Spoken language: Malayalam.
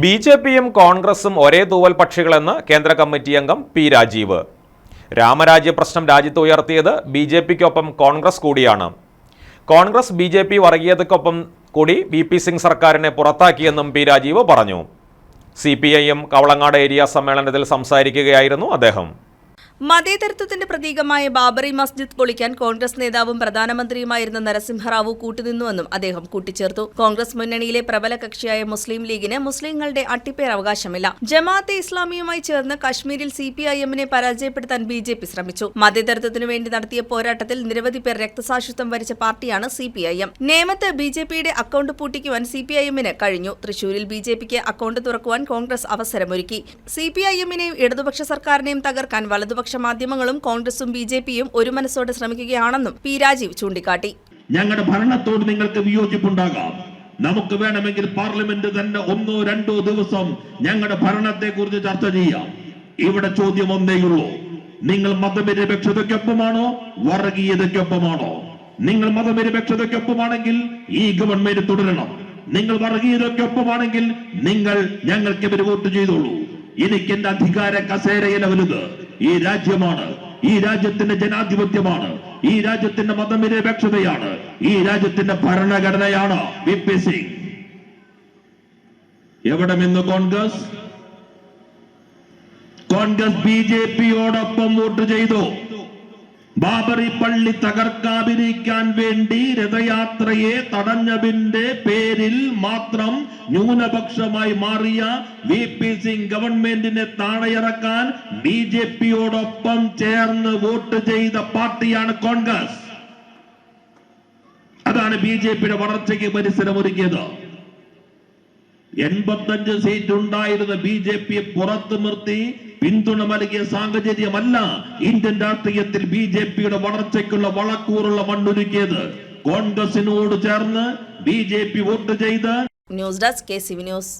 ബി ജെ പിയും കോൺഗ്രസും ഒരേ തൂവൽ പക്ഷികളെന്ന് കേന്ദ്ര കമ്മിറ്റി അംഗം പി രാജീവ്. രാമരാജ്യ പ്രശ്നം രാജ്യത്ത് ഉയർത്തിയത് ബി ജെ പിക്കൊപ്പം കോൺഗ്രസ് കൂടിയാണ്. കോൺഗ്രസ് ബി ജെ പി വർഗീയതയ്ക്കൊപ്പം കൂടി വി പി സിംഗ് സർക്കാരിനെ പുറത്താക്കിയെന്നും പി രാജീവ് പറഞ്ഞു. C P I M Kavalangad area സമ്മേളനത്തിൽ സംസാരിക്കുകയായിരുന്നു അദ്ദേഹം. മതേതരത്വത്തിന്റെ പ്രതീകമായ ബാബറി മസ്ജിദ് പൊളിക്കാൻ കോൺഗ്രസ് നേതാവും പ്രധാനമന്ത്രിയുമായിരുന്ന നരസിംഹറാവു കൂട്ടുനിന്നുവെന്നും അദ്ദേഹം കൂട്ടിച്ചേർത്തു. കോൺഗ്രസ് മുന്നണിയിലെ പ്രബല കക്ഷിയായ മുസ്ലിം ലീഗിന് മുസ്ലിങ്ങളുടെ അട്ടിപ്പേർ അവകാശമില്ല. ജമാഅത്തെ ഇസ്ലാമിയുമായി ചേർന്ന് കശ്മീരിൽ സി പി ഐ എമ്മിനെ പരാജയപ്പെടുത്താൻ ബി ജെ പി ശ്രമിച്ചു. മതേതരത്വത്തിനു വേണ്ടി നടത്തിയ പോരാട്ടത്തിൽ നിരവധി പേർ രക്തസാക്ഷിത്വം വരിച്ച പാർട്ടിയാണ് സി പി ഐ എം. നേമത്ത് ബി ജെ പിയുടെ അക്കൌണ്ട് പൂട്ടിക്കുവാൻ സി പി ഐ എമ്മിന് കഴിഞ്ഞു. തൃശൂരിൽ ബി ജെ പിക്ക് അക്കൌണ്ട് തുറക്കുവാൻ കോൺഗ്രസ് അവസരമൊരുക്കി. സി പി ഐ എമ്മിനെയും ഇടതുപക്ഷ സർക്കാരിനെയും തകർക്കാൻ വലതുപക്ഷ മാധ്യമങ്ങളും കോൺഗ്രസും ബി ജെ പിയും ഒരു മനസ്സോടെ ശ്രമിക്കുകയാണെന്നും പി രാജീവ് ചൂണ്ടിക്കാട്ടി. ഞങ്ങളുടെ ഭരണത്തോട് നിങ്ങൾക്ക് വിയോജിപ്പുണ്ടാകാം. നമുക്ക് വേണമെങ്കിൽ പാർലമെന്റ് തന്നെ ഒന്നോ രണ്ടോ ദിവസം ഞങ്ങളുടെ ഭരണത്തെ കുറിച്ച് ചർച്ച ചെയ്യാം. ഇവിടെ ചോദ്യം ഒന്നേയുള്ളൂ നിങ്ങൾ മതനിരപേക്ഷതയ്ക്കൊപ്പമാണോ? വർഗീയതയ്ക്കൊപ്പമാണോ? നിങ്ങൾ മതനിരപേക്ഷതയ്ക്കൊപ്പമാണെങ്കിൽ ഈ ഗവൺമെന്റ് തുടരണം. നിങ്ങൾ വർഗീയതയ്ക്കൊപ്പമാണെങ്കിൽ നിങ്ങൾ ഞങ്ങൾക്കെതിരെ വോട്ട് ചെയ്തോളൂ. എനിക്ക് എന്റെ അധികാര കസേരയില വലുത്. ഈ രാജ്യമാണ് ഈ രാജ്യത്തിന്റെ ജനാധിപത്യമാണ് ഈ രാജ്യത്തിന്റെ മതനിരപേക്ഷതയാണ് ഈ രാജ്യത്തിന്റെ ഭരണഘടനയാണ് വി പി സിംഗ്. എവിടെ നിന്ന് കോൺഗ്രസ്? കോൺഗ്രസ് ബി ജെ പിയോടൊപ്പം വോട്ട് ചെയ്തു. ബാബറി പള്ളി തകർക്കാതിരിക്കാൻ വേണ്ടി രഥയാത്രയെ തടഞ്ഞതിന്റെ പേരിൽ മാത്രം ന്യൂനപക്ഷമായി മാറിയ വി പി സിംഗ് ഗവൺമെന്റിനെ താഴെയിറക്കാൻ ബി ജെ പിയോടൊപ്പം ചേർന്ന് വോട്ട് ചെയ്ത പാർട്ടിയാണ് കോൺഗ്രസ്. അതാണ് ബി ജെ പിയുടെ വളർച്ചയ്ക്ക് പരിസരമൊരുക്കിയത്. എൺപത്തഞ്ച് സീറ്റ് ഉണ്ടായിരുന്ന ബി ജെ പിയെ പുറത്തു നിർത്തി പിന്തുണ നൽകിയ സാഹചര്യമല്ല ഇന്ത്യൻ രാഷ്ട്രീയത്തിൽ ബി ജെ പിയുടെ വളർച്ചയ്ക്കുള്ള വളക്കൂറുള്ള മണ്ണൊരുക്കിയത്. കോൺഗ്രസിനോട് ചേർന്ന് ബി ജെ പി വോട്ട് ചെയ്ത് news desk K C news.